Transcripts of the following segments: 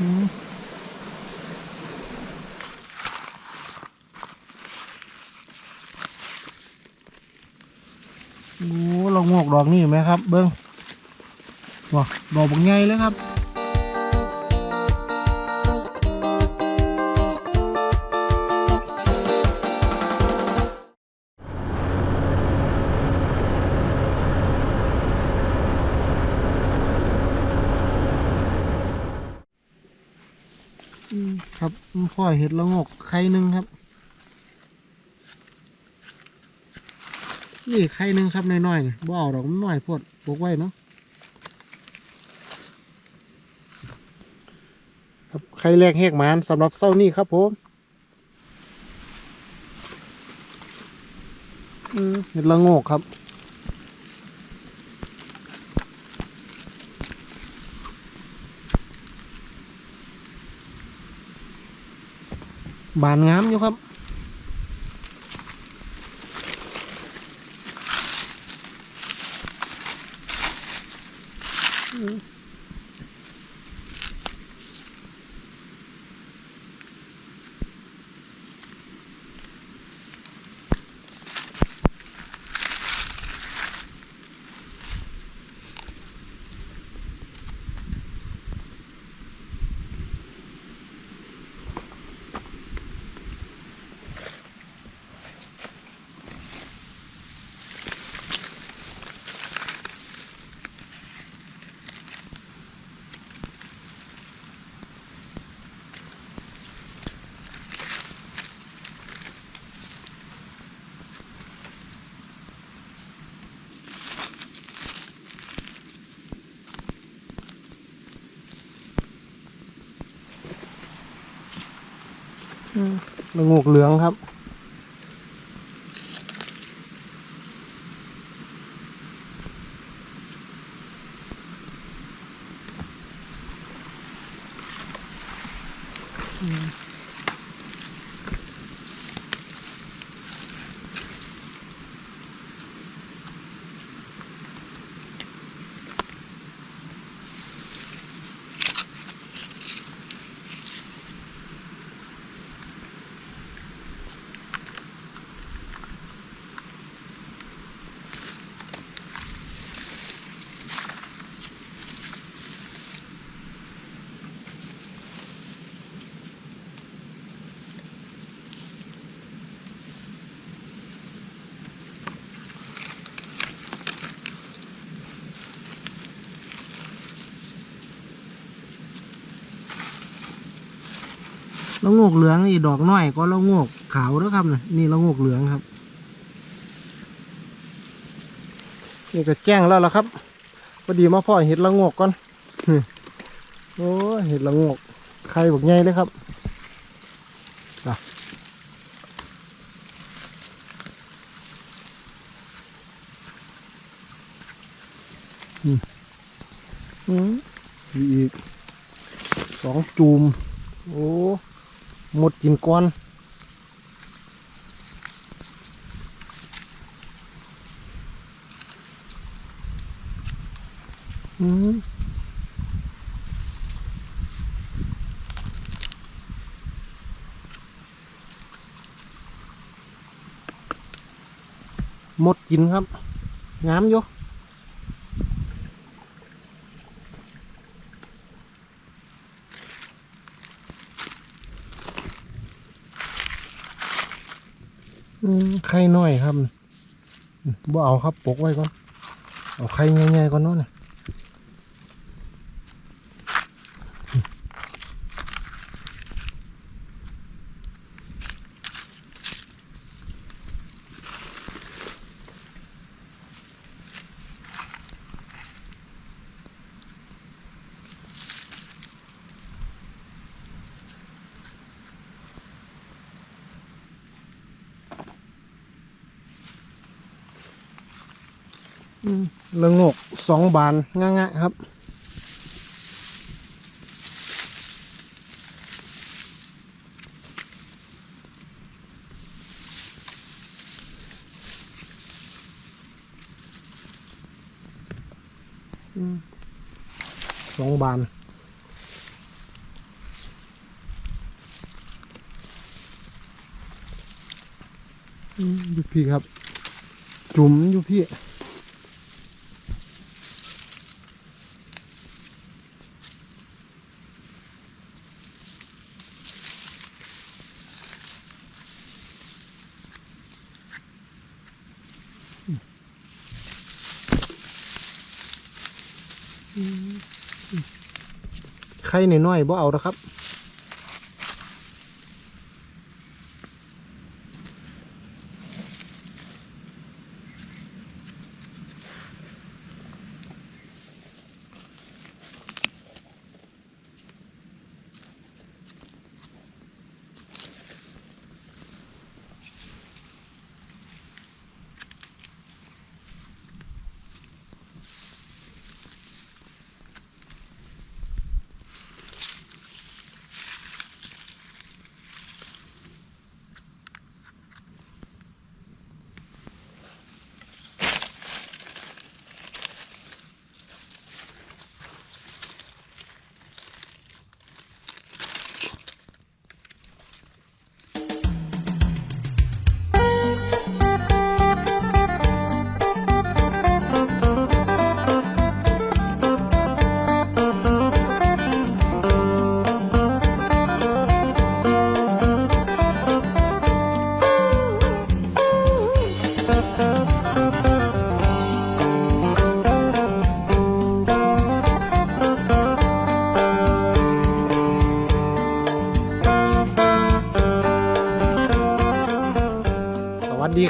โอ้เรางอกดอกนี่ไหมครับ เบิ้งว้าดอกบางใหญ่เลยครับ พ่อเห็ดละงกไข่หนึ่งครับ นี่ไข่หนึ่งครับน้อยๆนี่บ่เอาดอกน้อยพดปลูกไว้เนาะครับไข่แรกแหกหมานสำหรับเศร้านี่ครับผมเห็ดละงกครับ บานงามอยู่ครับ ละงกเหลืองครับ ละโงกเหลืองนี่ดอกน้อยก็ละโงกขาวแล้วครับนะนี่ละโงกเหลืองครับ นี่ก็แจ้งแล้วล่ะครับพอดีมาพ่อเห็ดละโงกก่อนโอ้เห็ดละโงกใครบอกใหญ่เลยครับอะอืมอืมอีกสองจูม หมดกินก้อนอืมหมดกินครับ งามอยู่อืม ไข่น้อยครับบ่เอาครับปกไว้ก่อนเอาไข่ใหญ่ๆก่อนเนาะ เรืองโงกสองบานง่ายๆครับ สองบานยูพี่ครับ จุ๋มยูพี่ ไข่น้อยๆบ่เอาแล้วครับ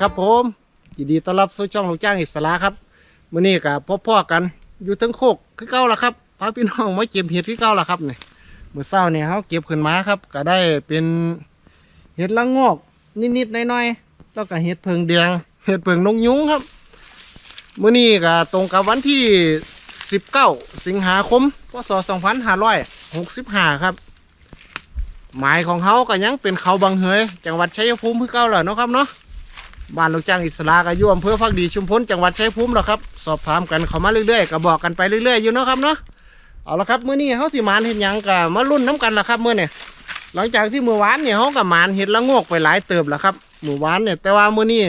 ครับผมยินดีต้อนรับสู่ช่องลูกจ้างอิสระครับมื้อนี้กับพ่อพ่อๆกัน อยู่ทั้งโคกคือเก่าละครับพาพี่น้องมาเก็บเห็ดคือเก่าละครับเนี่ยเมื้อเช้านี่ยเฮาเก็บขึ้นมาครับ ก็ได้เป็นเห็ดละงอกนิดๆน่อยๆแล้วก็เห็ดเพิงแดงเห็ดเพิงนกยุงครับมื้อนี้ก็ตรงกับวันที่ 19 สิงหาคมพศ2565ครับหมายของเขาก็ยังเป็นเขาบางเฮยจังหวัดชัยภูมิคือเก่าแหละเนาะครับเนาะ บ้านลูกจ้างอิสระก็อยู่อำเภอพักดีชุมพลจังหวัดชัยภูมิแหละครับ สอบถามกันเขามาเรื่อยๆก็บอกกันไปเรื่อยๆอยู่เนาะครับเนาะเอาละครับมื้อนี้เขาสิหมานเห็นหยังก็มารุ่นน้กันละครับมื้อเนี่ยหลังจากที่มื้อวานเนี่ยเขาก็หมานเห็ดละงกไปหลายเติบแล้วครับมื้อวานเนี่ยแต่ว่ามื้อนี้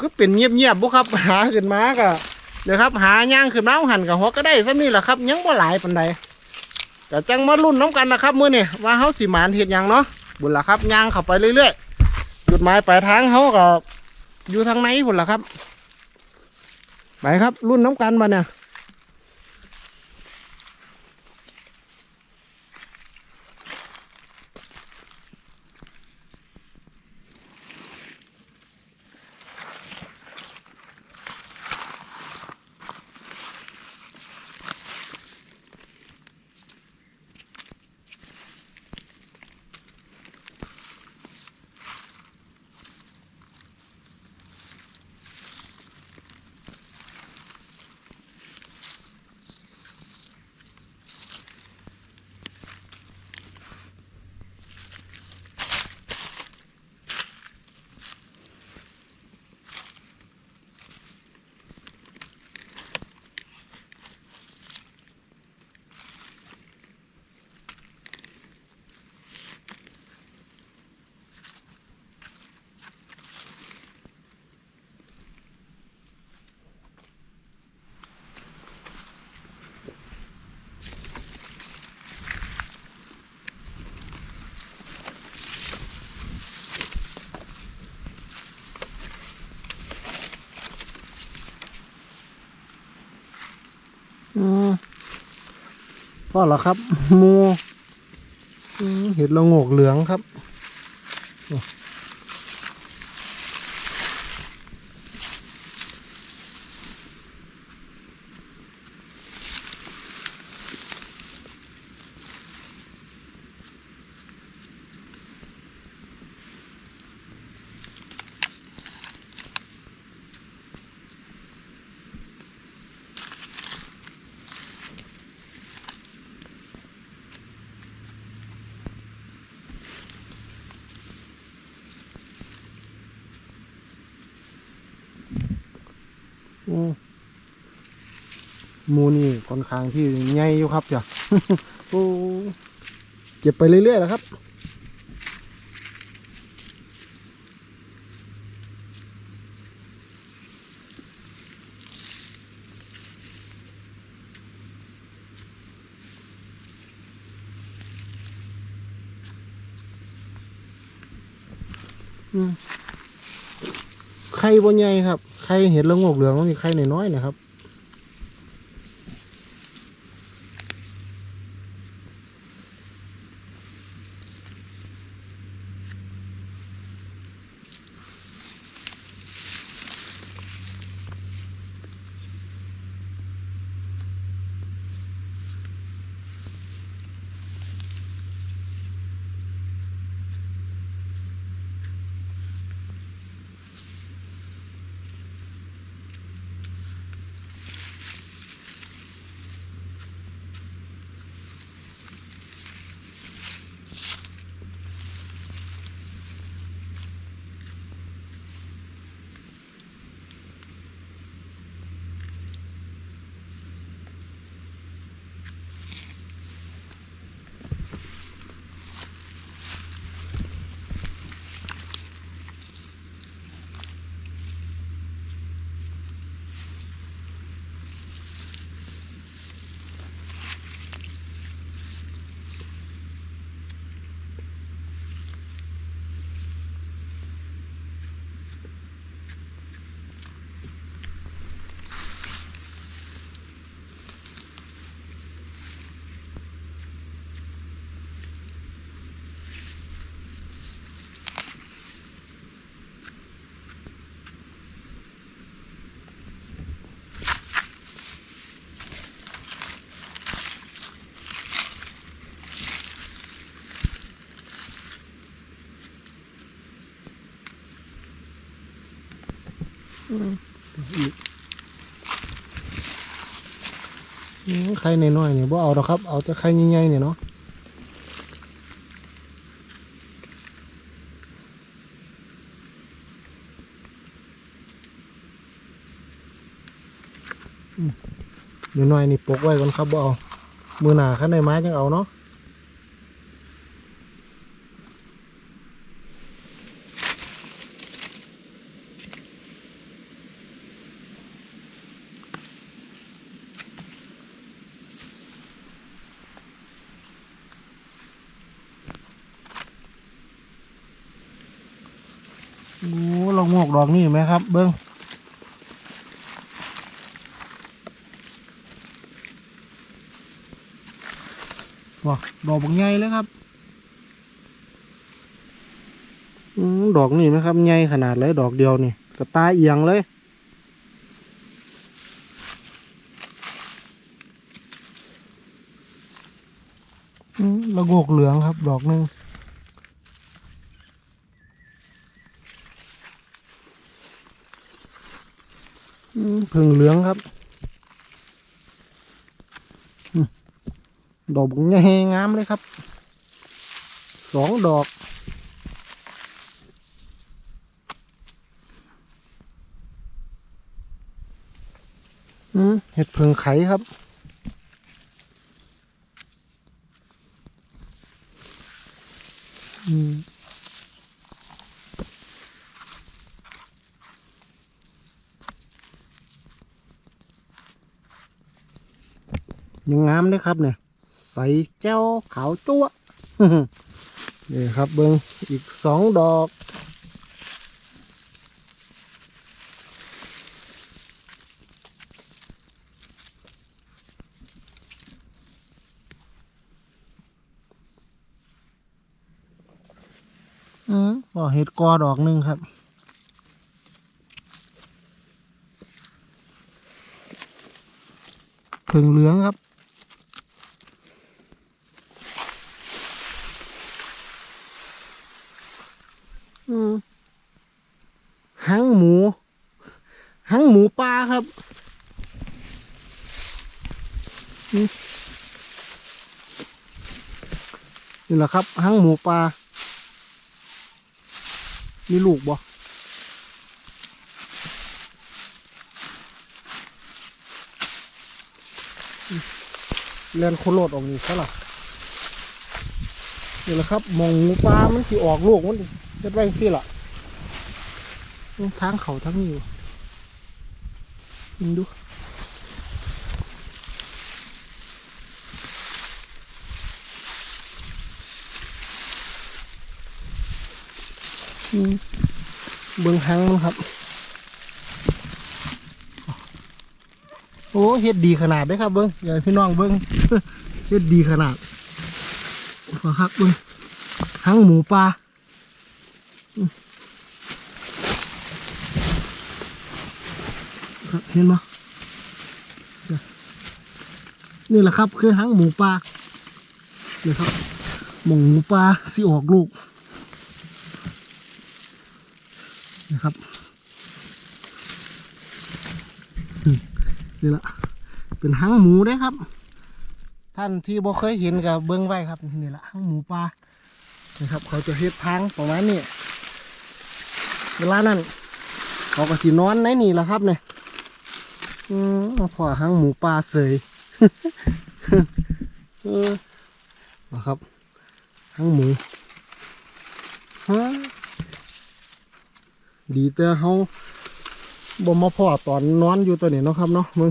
ก็เป็นเงียบๆบุครับหาขึ้นมาก็เดี๋ยวครับหาย่างขึ้นมาหันกับหัวก็ได้ซะนี่แหละครับยังบ่หลายปานใดก็จังมารุ่นน้ำกันนะครับมื้อนี่ว่าเฮาสิหมานเฮ็ดหยังเนาะบุญละครับย่างเข้าไปเรื่อยๆ จุดหมายปลายทางเขาก็อยู่ทางไหนบุญละครับ ไปครับ รุ่นน้ำกันมาเนี่ยอืม พ่อเหรอครับมูเห็ดละโงกเหลืองครับ มูนี่ก้อนค้างที่ใหญ่อยู่ครับจ้ะโอ้เก็บไปเรื่อยๆนะครับไข่บนใหญ่ครับไข่เห็ดละงอกเหลืองมีไข่น้อยๆนะครับ ไข่น้อยๆเนี่ยบ่เอาดอกครับ เอาแต่ไข่ใหญ่ๆเนี่ยเนาะน้อยๆนี่ปกไว้ก่อนครับบ่เอา มือหนาขั้นในไม้จังเอาเนาะโอ้ลองงอ กดอกนี่ไหมครับ เบิ้งว้าดอกบางใหญ่เลยครับอดอกนี่ไหมครับใหญ่ขนาดเลยดอกเดียวนี่กระตาเอียงเลยอืมละโงกเหลืองครับ ดอกหนึ่ง อืมผึ่งเหลืองครับดอกใหญ่งามเลยครับ สองดอก เห็ดเพิงไข่ครับ อืม ยังงามเลยครับเนี่ยใส่แจ้วขาวจั๊วนี่ครับเบิงอีกสองดอก อืมอ๋อเห็ดกอดอกหนึ่งครับเพิงเหลืองครับ อืมหางหมู หางหมูปลาครับนี่แหละครับหางหมูปลา มีลูกบ่อืมเลียนโคโลดออกนี่ซะล่ะนี่แหละครับมองหมูปลา มันสิออกลูกมันเฮ็ดไว้สิล่ะอืมทางเขาทั้งนี้อยู่ มึงดูเบิ้งหางมันครับ โอ้เฮ็ดดีขนาดเด้ครับเบิ้งอย่าให้พี่น้องเบิ้งเฮ็ดดีขนาดขอครับเบิ้งหางหมูปลาอืมครับ เห็นไหมนี่แหละครับคือหางหมูปลานี่ครับหมูปลาสิออกลูกนะครับนี่แหละเป็นหางหมูได้ครับ ท่านที่บ่เคยเห็นกับเบิ้องไว้ครับนี่แหละหางหมูปลานะครับ เขาจะเฮ็ดทางประมาณนี้เวลานั้นเขาก็สินอนในนี่แหละครับเนี่ย อืมพอหางหมูปลาเสยเออนะครับหางหมูฮะดีแต่เขาบ่มาพอตอนนอนอยู่ตัวนี้เนาะครับเนาะมึง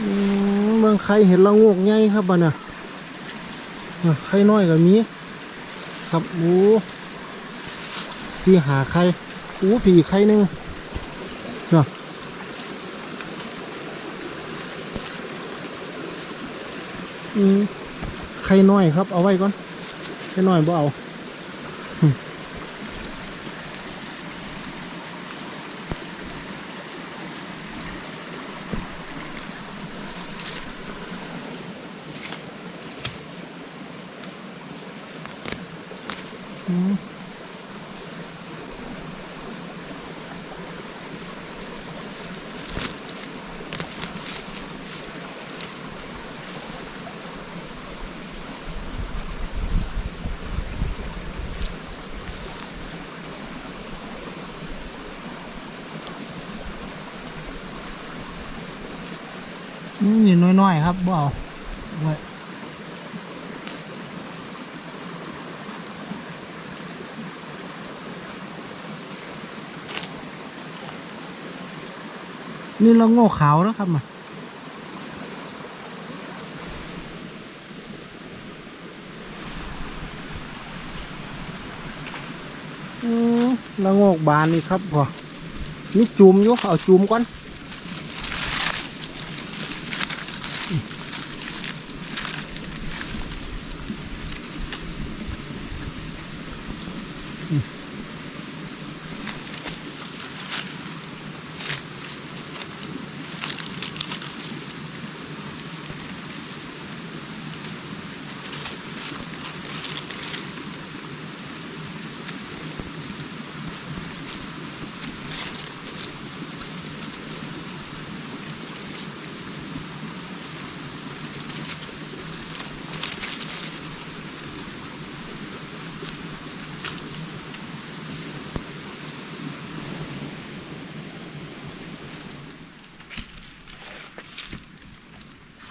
อื มบางใครเห็นละโงกใหญ่ครับบ้านะอะไข่น้อยก็มีครับหมูสีหาไข่อูผีไข่หนึ่งเนาะอืมไข่น้อยครับเอาไว้ก่อนไข่น้อยบ่เอา นี่น้อยๆครับบ่เอาไว้นี่เราโง่ขาวแล้วครับมาอืมละโงกบานนี่ครับพอนี่จุ่มอยู่เอาจุ่มก่อน อื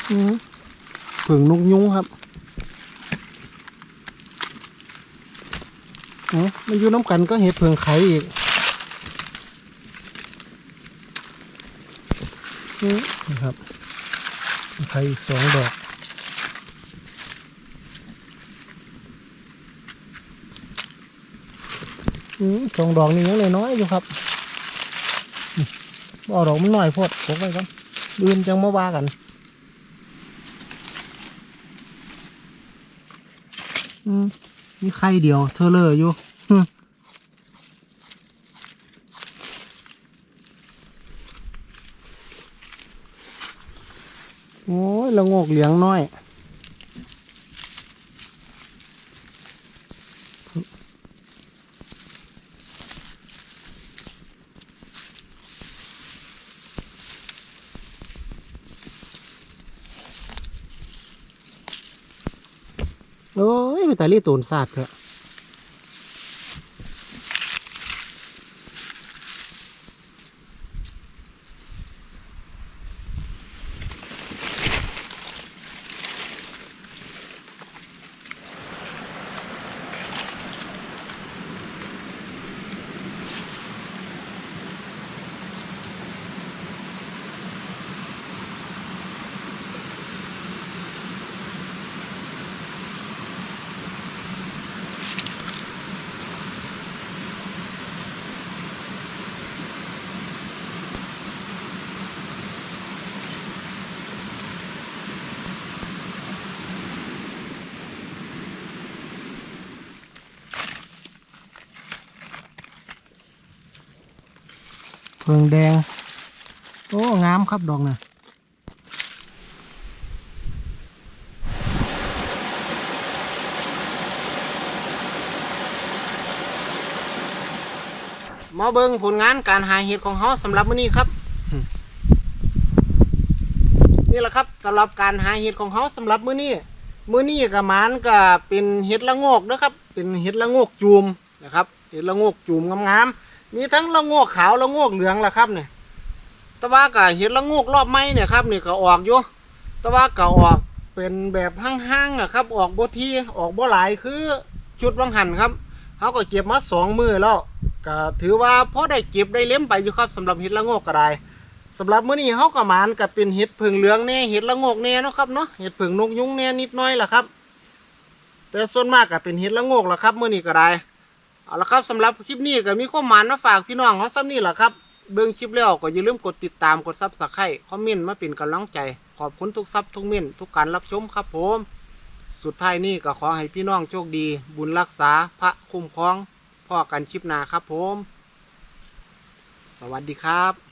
ผึ่งนกยุ้งครับเอ๋อมันอยู่น้ำกันก็เห็ดเผึ่งไข่อีกอืมนะครับไข่อีกสองดอกอืมสองดอกนี่ยังเลยน้อยอยู่ครับบ่เอาดอกมันหน่อยโพดพกไว้ก่อนดืนจังมาว่ากัน อื มีไข่เดียวเธอเลยอยู่โอ้ยละโงกเหลียงน้อย แต่รีตูนศาสตร์เถอะ เพิงแดง โอ้งามครับดอกนะมาเบิงผลงานการหาเห็ดของเขาสำหรับมื้อนี้ครับ นี่แหละครับสำหรับการหาเห็ดของเขาสำหรับมื้อนี้มื้อนี้กับมานก็เป็นเห็ดละโงกนะครับ เป็นเห็ดละโงกจูมนะครับเห็ดละโงกจูมงามๆ มีทั้งละโงกขาวละโงกเหลืองละครับเนี่ยต่ว่าก็เห็ดละโงกรอบไม้เนี่ยครับเนี่ยก็ออกอยู่ต่ว่าก็ออกเป็นแบบห้างๆนะครับ ออกบ่ทีออกบ่หลายคือชุดวังหันครับเขาก็เก็บมาสองมือแล้วก็ถือว่าพอได้เก็บได้เล้มไปอยู่ครับสำหรับเห็ดละโงกก็ได้สำหรับมื้อนี้เฮาก็หมานกับเป็นเห็ดผึ่งเหลืองแน่เห็ดละโงกแน่เนาะครับเนาะเห็ดผึ่งนกยุงแน่นิดหน้อยล่ะครับ แต่ส่วนมากก็เป็นเห็ดละโงกล่ะครับมื้อนี้ก็ได้ เอาละครับสำหรับคลิปนี้ก็มีข้อมานมาฝากพี่น้องเขาซ้ำนี่แหละครับเบื้องคลิปแล้วก็อย่าลืมกดติดตามกดซับสไครต์คอมเมนต์มาเป็นกำลังใจ ขอบคุณทุกซับทุกเมนทุกการรับชมครับผม สุดท้ายนี้ก็ขอให้พี่น้องโชคดี บุญรักษาพระคุ้มครองพ่อกันคลิปหน้าครับผม สวัสดีครับ